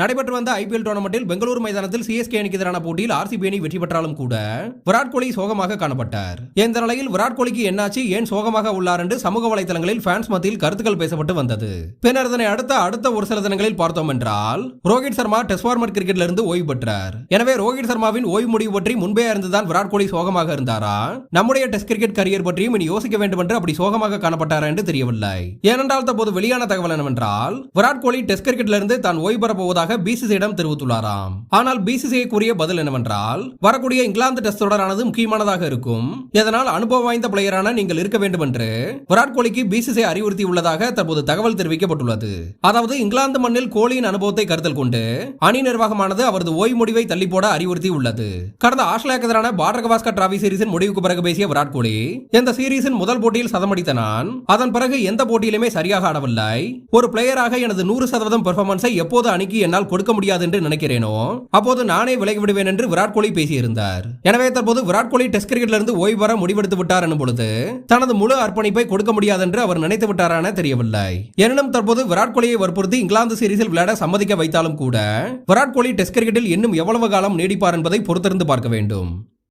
நடைபெற்று வந்த ஐபிஎல் டோர்னமெண்டில் பெங்களூரு மைதானத்தில் சிஎஸ்கே அணிக்கு எதிரான போட்டியில் ஆர்சிபி அணி வெற்றி பெற்றாலும் கூட விராட் கோலி சோகமாக காணப்பட்டார். இந்த நிலையில் விராட் கோலிக்கு என்னாச்சு ஏன் சோகமாக உள்ளார் என்று சமூக வலைதளங்களில் ஃபேன்ஸ் மத்தியில் கருத்துக்கள் பேசப்பட்டு வந்தது. பின்னர் இதனை அடுத்த அடுத்த ஒரு சில தினங்களில் பார்த்தோம் என்றால் ரோஹித் சர்மா டெஸ்ட் ஃபார்மட் கிரிக்கெட்ல இருந்து ஓய்வு பெற்றார். எனவே ரோஹித் சர்மாவின் ஓய்வு முடிவு பற்றி முன்பே அறிந்துதான் விராட் கோலி சோகமாக இருந்தாரா? நம்முடைய டெஸ்ட் கிரிக்கெட் கரியர் பற்றியும் இனி யோசிக்க வேண்டும் என்று அப்படி சோகமாக காணப்பட்டாரா என்று தெரியவில்லை. ஏனென்றால் தற்போது வெளியான தகவல் என்னவென்றால் விராட் கோலி டெஸ்ட் கிரிக்கெட்ல இருந்து தான் ஓய்வு பெறப் போவதாக பிசிசியிடம் தெரிவித்துள்ளாராம். ஆனால் பிசிசிஐ கூறிய பதில் என்னவென்றால் வரக்கூடிய இங்கிலாந்து டெஸ்ட் தொடரானது முக்கியமானதாக இருக்கும். இதனால் அனுபவம் வாய்ந்த பிளேயரான நீங்கள் இருக்க வேண்டும் என்று விராட் கோலிக்கு பிசிசிஐ அறிவுறுத்தி உள்ளதாக தற்போது தகவல் தெரிவிக்கப்பட்டுள்ளது. அதாவது இங்கிலாந்து மண்ணில் கோலியின் அனுபவத்தை கருத்தில் கொண்டு அணி நிர்வாகமானது அவரது ஓய்வு முடிவை தள்ளி போட அறிவுறுத்தி உள்ளது கடந்த ஆஸ்திரேலியாவுக்கு எதிரான பார்டர் கவாஸ்கர் டிராவி சீரீஸின் முடிவுக்கு பிறகு பேசிய விராட் கோலி இந்த சீரீஸின் முதல் போட்டியில் சதமடித்த நான் அதன் பிறகு எந்த போட்டியிலுமே சரியாக ஆடவில்லை. ஒரு பிளேயராக எனது நூறு சதவீதம் பெர்ஃபார்மன்ஸை எப்போது அணிக்கு என்னால் கொடுக்க முடியாது என்று நினைக்கிறேனோ? அப்போது நானே விலகி விடுவேன் என்று விராட் கோலி பேசியிருந்தார். எனவே தற்போது விராட் கோலி டெஸ்ட் கிரிக்கெட்ல இருந்து ஓய்வு பெற முடிவெடுத்து விட்டார் எனும் பொழுது தனது முழு அர்ப்பணிப்பை கொடுக்க முடியாது என்று அவர் நினைத்து விட்டாரான தெரியவில்லை. எனினும் தற்போது விராட் கோலியை வற்புறுத்தி இங்கிலாந்து சீரீஸில் விளையாட சம்மதிக்க வைத்தாலும் கூட விராட் கோலி டெஸ்ட் கிரிக்கெட்டில் இன்னும் எவ்வளவு காலம் நீடிப்பார் என்பதை பொறுத்திருந்து பார்க்க வேண்டும்.